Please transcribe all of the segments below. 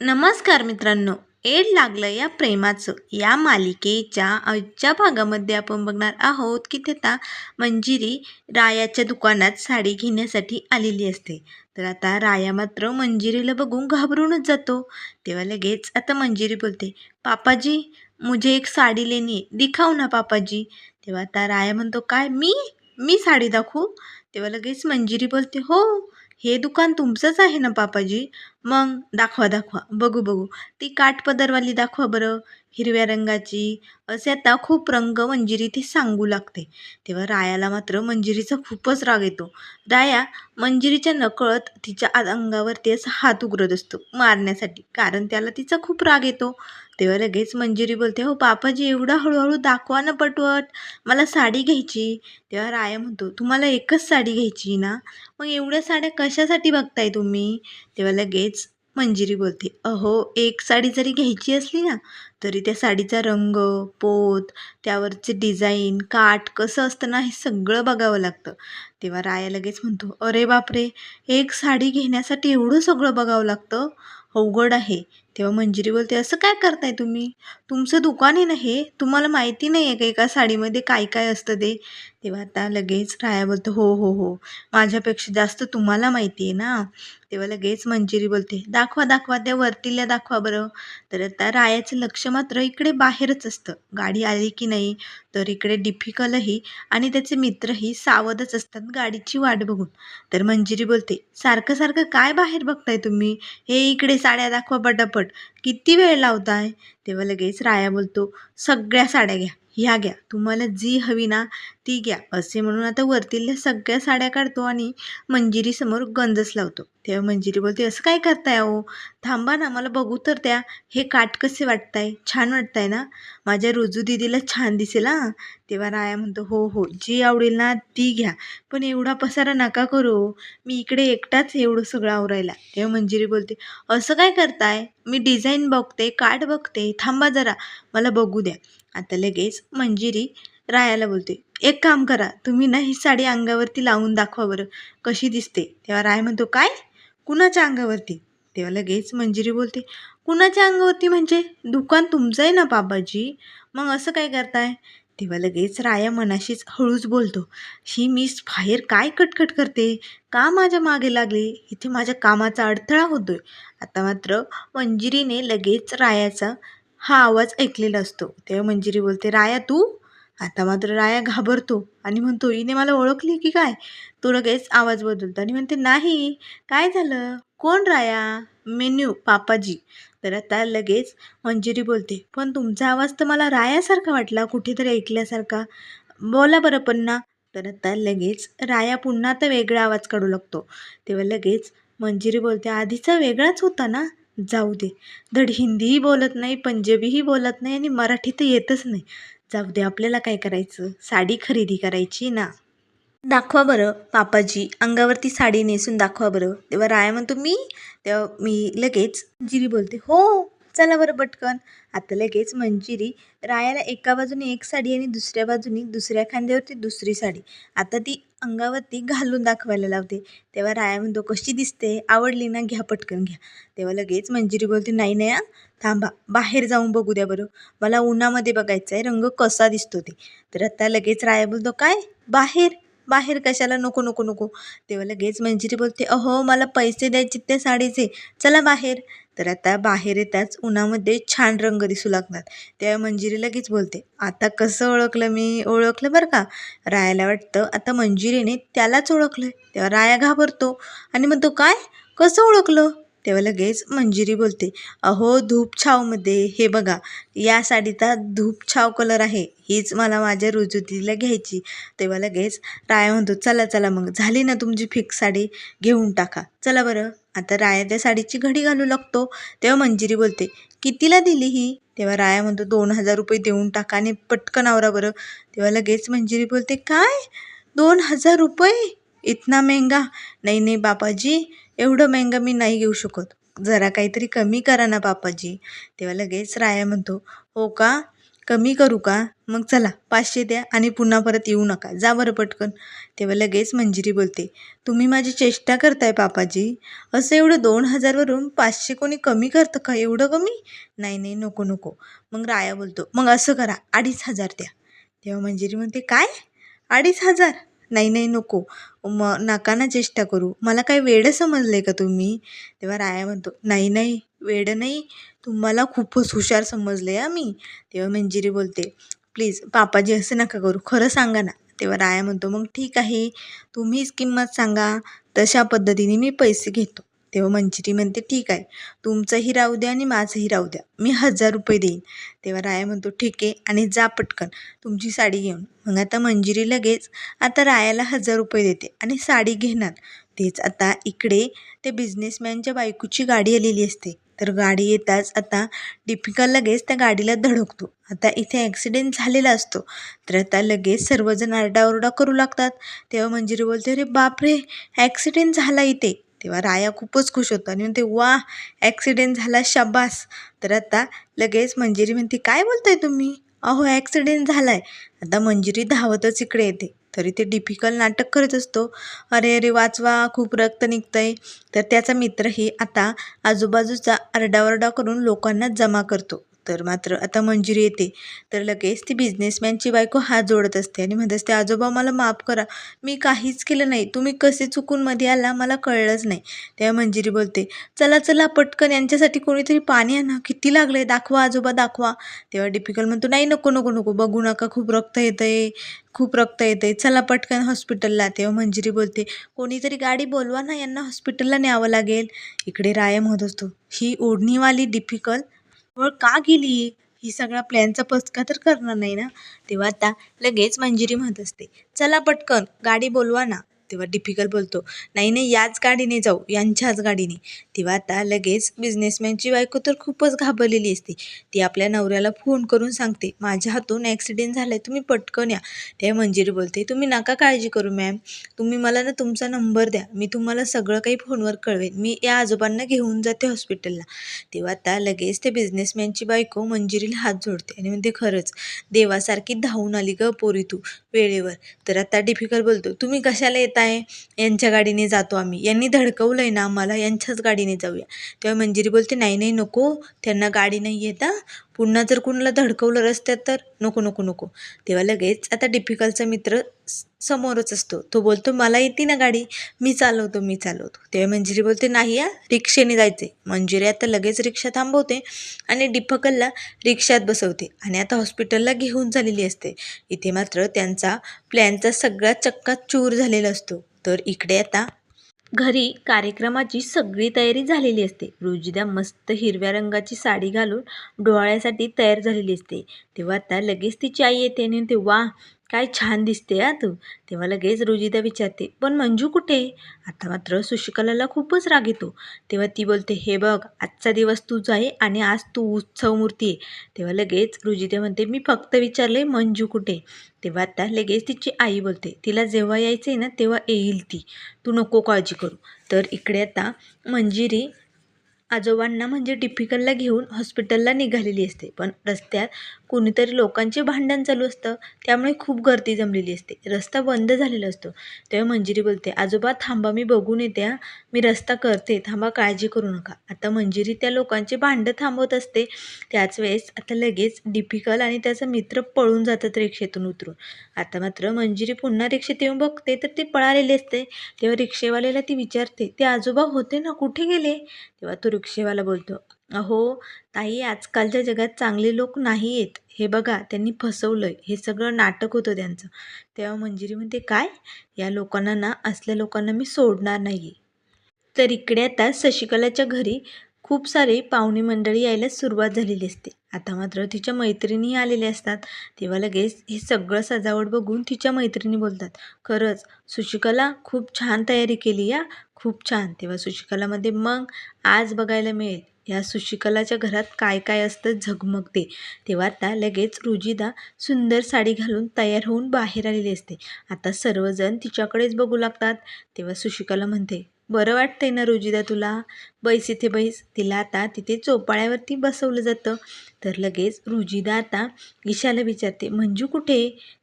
नमस्कार मित्रांनो एड लागलं या प्रेमाचं. या मालिकेच्या आजच्या भागामध्ये आपण बघणार आहोत की आता मंजिरी रायाच्या दुकानात साडी घेण्यासाठी आलेली असते. तर आता राया मात्र मंजिरीला बघून घाबरूनच जातो. तेव्हा लगेच आता मंजिरी बोलते पापाजी मुझे एक साडी लेनी है दिखाऊ ना पापाजी. तेव्हा आता राया म्हणतो काय मी? मी साडी दाखवू? तेव्हा लगेच मंजिरी बोलते हो हे दुकान तुमचंच आहे ना पापाजी? मग दाखवा दाखवा. बघू बघू. ती काठपदरवाली दाखवा बरं. हिरव्या रंगाची. असे आता खूप रंग मंजिरी ती सांगू लागते. तेव्हा रायाला मात्र मंजिरीचा खूपच राग येतो. राया मंजिरीच्या नकळत तिच्या अंगावरती असा हात उघडत असतो मारण्यासाठी. कारण त्याला तिचा खूप राग येतो. तेव्हा लगेच मंजिरी बोलते हो बापाजी एवढा हळूहळू दाखवा ना पटवट. मला साडी घ्यायची. तेव्हा राया म्हणतो तुम्हाला एकच साडी घ्यायची ना? मग एवढ्या साड्या कशासाठी बघताय तुम्ही? तेव्हा लगेच मंजिरी बोलते अहो एक साडी जरी घ्यायची असली ना तरी त्या साडीचा रंग पोत त्यावरचे डिझाईन काठ कसं असतं ना हे सगळं बघावं लागतं. तेव्हा राया लगेच म्हणतो अरे बापरे एक साडी घेण्यासाठी एवढं सगळं बघावं लागतं? अवघड आहे. तेव्हा मंजिरी बोलते असं काय करताय तुम्ही? तुमचं दुकान आहे ना हे? तुम्हाला माहिती नाही आहे का एका साडीमध्ये काय काय असतं ते? तेव्हा आता लगेच राया बोलतो हो हो हो. माझ्यापेक्षा जास्त तुम्हाला माहिती आहे ना? तेव्हा लगेच मंजिरी बोलते दाखवा दाखवा त्या वरतीला दाखवा बरं. तर आता रायाचं लक्ष मात्र इकडे बाहेरच असतं. गाडी आली की नाही तर इकडे डिफिकलही आणि त्याचे मित्रही सावधच असतात गाडीची वाट बघून. तर मंजिरी बोलते सारखं सारखं काय बाहेर बघताय तुम्ही? हे इकडे साड्या दाखवा पटापट. किती वेळ लावताय? तेव्हा लगेच राया बोलतो सगळ्या साड्या घ्या. ह्या घ्या. तुम्हाला जी हवी ना ती घ्या. असे म्हणून आता वरतील्या सगळ्या साड्या काढतो आणि मंजिरीसमोर गंजच लावतो. तेव्हा मंजिरी बोलते असं काय करताय अहो? थांबा ना मला बघू तर त्या हे काठ कसे वाटताय? छान वाटताय ना? माझ्या रोजू दिदीला छान दिसेल हां. तेव्हा राया म्हणतो हो हो. जी आवडेल ना ती घ्या. पण एवढा पसारा नका करू मी इकडे एकटाच एवढं सगळं आवरायला. तेव्हा मंजिरी बोलते असं काय करताय? मी डिझाईन बघते काठ बघते. थांबा जरा. मला बघू द्या. आता लगेच मंजिरी रायाला बोलते एक काम करा तुम्ही ना ही साडी अंगावरती लावून दाखवा बरं कशी दिसते. तेव्हा राय म्हणतो काय? कुणाच्या अंगावरती? तेव्हा लगेच मंजिरी बोलते कुणाच्या अंगावरती म्हणजे? दुकान तुमचं आहे ना बाबाजी? मग असं काय करताय? तेव्हा लगेच राया मनाशीच हळूच बोलतो ही मिस बाहेर काय कटकट करते? का माझ्या मागे लागली? इथे माझ्या कामाचा अडथळा होतोय. आता मात्र मंजिरीने लगेच रायाचा हा आवाज ऐकलेला असतो. तेव्हा मंजिरी बोलते राया तू? आता मात्र राया घाबरतो आणि म्हणतो हिने मला ओळखली की काय? तो लगेच आवाज बदलतो आणि म्हणते नाही काय झालं? कोण राया? मेन्यू पापाजी. तर आता लगेच मंजिरी बोलते पण तुमचा आवाज तर मला रायासारखा वाटला कुठेतरी ऐकल्यासारखा. बोला बरं पण ना तर आता लगेच राया पुन्हा तर वेगळा आवाज काढू लागतो. तेव्हा लगेच मंजिरी बोलते आधीचा वेगळाच होता ना? जाऊ दे. धड हिंदीही बोलत नाही पंजाबीही बोलत नाही आणि मराठी तर येतच नाही. जाऊ दे आपल्याला काय करायचं? साडी खरेदी करायची ना. दाखवा बरं पापाजी. अंगावरती साडी नेसून दाखवा बरं. तेव्हा राया म्हणतो मी? तेव्हा मी लगेच जिरी बोलते हो चला बरं पटकन. आता लगेच मंजिरी रायाला एका बाजूने एक साडी आणि दुसऱ्या बाजूने दुसऱ्या खांद्यावरती दुसरी साडी. आता ती अंगावरती घालून दाखवायला लावते. तेव्हा राया म्हणतो कशी दिसते? आवडली ना? घ्या पटकन घ्या. तेव्हा लगेच मंजिरी बोलते नाही नाही थांबा. बाहेर जाऊन बघू द्या बरं. मला उन्हामध्ये बघायचं आहे रंग कसा दिसतो ते. तर आता लगेच राया बोलतो काय? बाहेर? बाहेर कशाला नको नको नको. तेव्हा लगेच मंजिरी बोलते. अहो मला पैसे द्यायचे त्या साडीचे. चला बाहेर. तर आता बाहेर येताच उन्हामध्ये छान रंग दिसू लागतात. तेव्हा मंजिरी लगेच बोलते आता कसं ओळखलं मी? ओळखलं बरं का? रायाला वाटतं आता मंजिरीने त्यालाच ओळखलं तेव्हा राया घाबरतो. आणि म्हणतो काय? कसं ओळखलं? तेव्हा लगेच मंजिरी बोलते अहो धूपछावमध्ये हे बघा या साडीचा धूपछाव कलर आहे हीच मला माझ्या रुजुतीला घ्यायची. तेव्हा लगेच राया म्हणतो चला चला मग झाली ना तुमची फिक्स साडी घेऊन टाका चला बरं. आता राया त्या साडीची घडी घालू लागतो तेव्हा मंजिरी बोलते कितीला दिली ही? तेव्हा राया म्हणतो दोन हजार रुपये देऊन टाका आणि पटकन आवरा बरं. तेव्हा लगेच मंजिरी बोलते काय? दोन हजार रुपये? इतना महंगा? नाही नाही बापाजी एवढं महंगा मी नाही घेऊ शकत. जरा काहीतरी कमी करा ना बापाजी तेव्हा लगेच राया म्हणतो हो का? कमी करू का? मग चला पाचशे द्या आणि पुन्हा परत येऊ नका. जा बरं पटकन. तेव्हा लगेच मंजिरी बोलते तुम्ही माझी चेष्टा करताय पापाजी असं एवढं दोन हजारवरून पाचशे कोणी कमी करतं का? एवढं कमी? नाही नाही नको नको. मग राया बोलतो मग असं करा अडीच हजार द्या. तेव्हा मंजिरी म्हणते काय? अडीच हजार? नाही नाही नको. मग नका ना चेष्टा करू. मला काय वेडं समजलं का तुम्ही? तेव्हा राया म्हणतो नाही नाही वेडं नाही. तुम्हाला खूपच हुशार समजले आहे मी तेव्हा मंजिरी बोलते प्लीज पापाजी असं नका करू. खरं सांगा ना. तेव्हा राया म्हणतो मग ठीक आहे. तुम्हीच किंमत सांगा. तशा पद्धतीने मी पैसे घेतो. तेव्हा मंजिरी म्हणते ठीक आहे तुमचंही राहू द्या आणि माझंही राहू द्या. मी हजार रुपये देईन. तेव्हा राया म्हणतो ठीक आहे आणि जा पटकन तुमची साडी घेऊन. मग आता मंजिरी लगेच आता रायाला हजार रुपये देते आणि साडी घेणार. तेच आता इकडे ते बिझनेसमॅनच्या बायकोची गाडी आलेली असते. तर गाडी येताच आता दीपिका लगेच त्या गाडीला धडकतो. आता इथे ॲक्सिडेंट झालेला असतो. तर आता लगेच सर्वजण आरडाओरडा करू लागतात. तेव्हा मंजिरी बोलते अरे बापरे ॲक्सिडेंट झाला इथे. तेव्हा राया खूपच खुश होतो आणि म्हणते वा ॲक्सिडेंट झाला शाबास. तर आता लगेच मंजिरी म्हणते काय बोलताय तुम्ही? अहो ॲक्सिडेंट झाला आहे आता मंजिरी धावतच इकडे येते. तरी ते डिफिकल्ट नाटक करत असतो. अरे अरे वाचवा खूप रक्त निघतंय. तर त्याचा मित्रही आता आजूबाजूचा आरडाओरडा करून लोकांना जमा करतो. तर मात्र आता मंजुरी येते. तर लगेच ती बिझनेसमॅनची बायको हात जोडत असते आणि म्हणत असते आजोबा मला माफ करा. मी काहीच केलं नाही. तुम्ही कसे चुकून मध्ये आला मला कळलंच नाही. तेव्हा मंजिरी बोलते चला चला पटकन. यांच्यासाठी कोणीतरी पाणी आणा. किती लागलं आहे दाखवा आजोबा दाखवा. तेव्हा डिपिकल म्हणतो नाही नको नको नको. बघू नका. खूप रक्त येतंय. खूप रक्त येतंय. चला पटकन हॉस्पिटलला तेव्हा मंजिरी बोलते कोणीतरी गाडी बोलवा ना. यांना हॉस्पिटलला न्यावं लागेल. इकडे राय म्हणत असतो ही ओढणीवाली डिफिकल वर का गेली? ही सगळा प्लॅनचा पचका तर करणार नाही ना? तेव्हा आता लगेच मंजिरी म्हणत असते चला पटकन गाडी बोलवा ना. तेव्हा डिफिकल्ट बोलतो. नाही नाही याच गाडीने जाऊ यांच्याच गाडीने. तेव्हा आता लगेच बिझनेसमॅनची बायको तर खूपच घाबरलेली असते. ती आपल्या नवऱ्याला फोन करून सांगते माझ्या हातून ॲक्सिडेंट झाला आहे तुम्ही पटकन या. ते मंजिरी बोलते तुम्ही नका काळजी करू मॅम तुम्ही मला ना तुमचा नंबर द्या. मी तुम्हाला सगळं काही फोनवर कळवेन. मी या आजोबांना घेऊन जाते हॉस्पिटलला तेव्हा आता लगेच ते बिझनेसमॅनची बायको मंजिरीला हात जोडते आणि म्हणते खरंच देवासारखी धावून आली ग पोरी तू वेळेवर. तर आता डिफिकल्ट बोलतो. तुम्ही कशाला येत आहे यांच्या गाडीने जातो आम्ही. यांनी धडकवलं आहे ना आम्हाला यांच्याच गाडीने जाऊया. तेव्हा मंजिरी बोलते नाही नाही नको त्यांना गाडी नाही येता पुन्हा जर कुणाला धडकवलं रस्त्यात तर? नको नको नको. तेव्हा लगेच आता डिफिकल्टचा मित्र समोरच असतो. तो बोलतो मला येते ना गाडी. मी चालवतो मी चालवतो. तेव्हा मंजिरी बोलते नाही या रिक्षेने जायचे मंजिरी आता लगेच रिक्षा थांबवते आणि डिफकलला रिक्षात बसवते आणि आता हॉस्पिटलला घेऊन झालेली असते. इथे मात्र त्यांचा प्लॅनचा सगळा चक्का चूर झालेला असतो. तर इकडे आता घरी कार्यक्रमाची सगळी तयारी झालेली असते. रुजिदा मस्त हिरव्या रंगाची साडी घालून डोळ्यासाठी तयार झालेली असते. तेव्हा आता लगेच तिची आई येते आणि ते वा काय छान दिसते आ तू. तेव्हा लगेच रुजिदा विचारते पण मंजू कुठे? आता मात्र सुशिकलाला खूपच राग येतो. तेव्हा ती बोलते हे बघ आजचा दिवस तुझा आहे आणि आज तू उत्सव मूर्ती आहे. तेव्हा लगेच रुजिदा म्हणते मी फक्त विचारले मंजू कुठे? तेव्हा आता लगेच तिची आई बोलते तिला जेव्हा यायचं आहे ना तेव्हा येईल ती. तू नको काळजी करू. तर इकडे आता मंजिरी आजोबांना म्हणजे डिफिकलला घेऊन हॉस्पिटलला निघालेली असते. पण रस्त्यात कोणीतरी लोकांचे भांडण चालू असतं त्यामुळे खूप गर्दी जमलेली असते. रस्ता बंद झालेला असतो. तेव्हा मंजिरी बोलते आजोबा थांबा मी बघून येते मी रस्ता करते. थांबा काळजी करू नका. आता मंजिरी त्या लोकांचे भांडं थांबवत असते. त्याच वेळेस आता लगेच डिफिकल आणि त्याचा मित्र पळून जातात रिक्षेतून उतरून. आता मात्र मंजिरी पुन्हा रिक्षेत येऊन बघते तर ते पळालेले असते. तेव्हा रिक्षेवाल्याला ती विचारते ते आजोबा होते ना? कुठे गेले? तेव्हा तुर रिक्षेवाला बोलतो अहो ताई आजकालच्या जगात चांगले लोक नाही आहेत हे बघा त्यांनी फसवलं आहे हे सगळं नाटक होतं त्यांचं. तेव्हा मंजिरी म्हणते काय? या लोकांना ना असल्या लोकांना मी सोडणार नाही तर इकडे आता शशिकलाच्या घरी खूप सारे पाहुणे मंडळी यायला सुरुवात झालेली असते. आता मात्र तिच्या मैत्रिणी आलेल्या असतात. तेव्हा लगेच हे सगळं सजावट बघून तिच्या मैत्रिणी बोलतात खरंच सुशिकला खूप छान तयारी केली या खूप छान. तेव्हा सुशिकलामध्ये मग आज बघायला मिळेल या सुशिकलाच्या घरात काय काय असतं झगमगते. तेव्हा आता लगेच रुजिदा सुंदर साडी घालून तयार होऊन बाहेर आलेली असते. आता सर्वजण तिच्याकडेच बघू लागतात. तेव्हा सुशिकला म्हणते बरं वाटतंय ना रुजिदा तुला? बैस इथे बैस. तिला आता तिथे चोपाळ्यावरती बसवलं जातं. तर लगेच रुजिदा आता ईशाला विचारते मंजू कुठे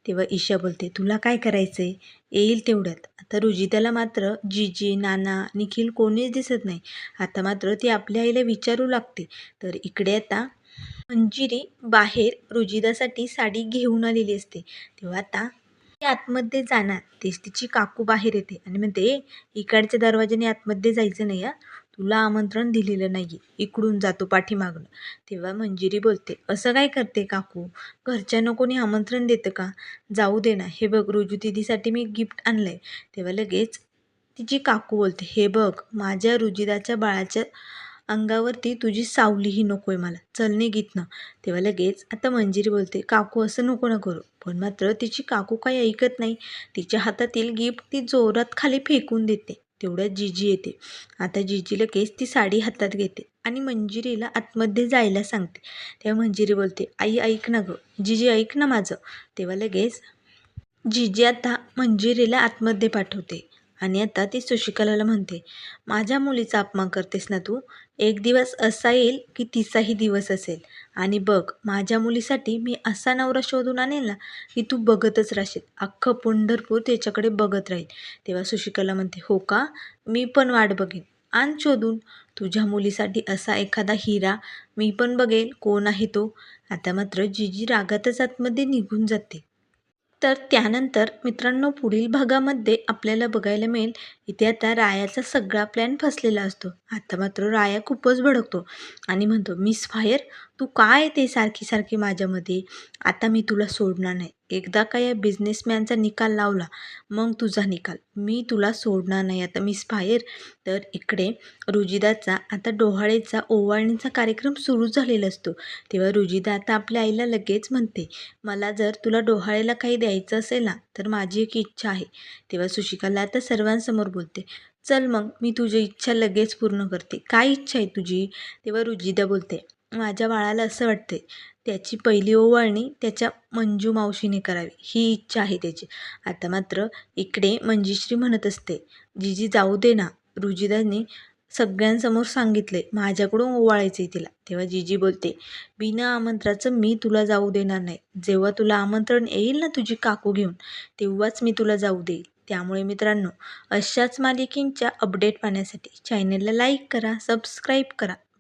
तेव्हा ईशा बोलते तुला काय करायचं आहे येईल तेवढ्यात. आता रुजिदाला मात्र जीजी नाना निखिल कोणीच दिसत नाही. आता मात्र ती आपल्या आईला विचारू लागते. तर इकडे आता मंजिरी बाहेर रुजिदासाठी साडी घेऊन आलेली असते. तेव्हा आता ती आतमध्ये जाणार. तेच तिची काकू बाहेर येते. आणि म्हणते इकडच्या दरवाजाने आतमध्ये जायचं नाही हा. तुला आमंत्रण दिलेलं नाही इकडून जातो पाठीमागून. तेव्हा मंजिरी बोलते असं काय करते काकू? घरच्यांना कोणी आमंत्रण देतं का? जाऊ दे ना. हे बघ रोजू दिदीसाठी मी गिफ्ट आणलं आहे तेव्हा लगेच तिची काकू बोलते हे बघ माझ्या रुजिदाच्या बाळाच्या अंगावरती तुझी सावलीही नको आहे मला. चल निघित ना. तेव्हा लगेच आता मंजिरी बोलते काकू असं नको ना करू. पण मात्र तिची काकू काही ऐकत नाही. तिच्या हातातील गिफ्ट ती जोरात खाली फेकून देते. तेवढ्यात जिजी येते. आता जिजी लगेच ती साडी हातात घेते आणि मंजिरीला आतमध्ये जायला सांगते. तेव्हा मंजिरी बोलते आई ऐक ना गं. जिजी ऐक ना माझं. तेव्हा लगेच जिजी आता मंजिरीला आतमध्ये पाठवते. आणि आता ती सुशिकलाला म्हणते माझ्या मुलीचा अपमान करतेस ना तू? एक दिवस असा येईल की तिचाही दिवस असेल. आणि बघ माझ्या मुलीसाठी मी असा नवरा शोधून आणेल ना की तू बघतच राहशील. अख्खं पंढरपूर त्याच्याकडे बघत राहील. तेव्हा सुशिकला म्हणते हो का? मी पण वाट बघेन. आण शोधून. तुझ्या मुलीसाठी असा एखादा हिरा मी पण बघेल. कोण आहे तो? आता मात्र जिजी रागातच आतमध्ये निघून जाते. तर त्यानंतर मित्रांनो पुढील भागामध्ये आपल्याला बघायला मिळेल इथे आता रायाचा सगळा प्लॅन फसलेला असतो. आता मात्र राया खूपच भडकतो आणि म्हणतो मिस फायर तू काय ते सारखी सारखी माझ्यामध्ये? आता मी तुला सोडणार नाही. एकदा का या बिझनेसमॅनचा निकाल लावला मग तुझा निकाल. मी तुला सोडणार नाही. आता मिस फायर तर इकडे रुजिदाचा आता डोहाळेचा ओवाळणीचा कार्यक्रम सुरू झालेला असतो. तेव्हा रुजिदा आता आपल्या आईला लगेच म्हणते मला जर तुला डोहाळेला काही द्यायचं असेल ना तर माझी एक इच्छा आहे. तेव्हा सुशिकाला आता सर्वांसमोर बोलते चल मग मी तुझी इच्छा लगेच पूर्ण करते. काय इच्छा आहे तुझी? तेव्हा रुजिदा बोलते माझ्या बाळाला असं वाटते त्याची पहिली ओवाळणी त्याच्या मंजू मावशीने करावी. ही इच्छा आहे त्याची. आता मात्र इकडे मंजिश्री म्हणत असते जीजी जाऊ दे ना. रुजिदाने सगळ्यांसमोर सांगितले माझ्याकडून ओवाळायचं आहे तिला. तेव्हा जीजी बोलते बिना आमंत्राचं मी तुला जाऊ देणार नाही. जेव्हा तुला आमंत्रण येईल ना तुझी काकू घेऊन तेव्हाच मी तुला जाऊ देईल. त्यामुळे मित्रांनो अशाच मालिकेंच्या अपडेट पाहण्यासाठी चॅनलला लाईक करा सबस्क्राईब करा.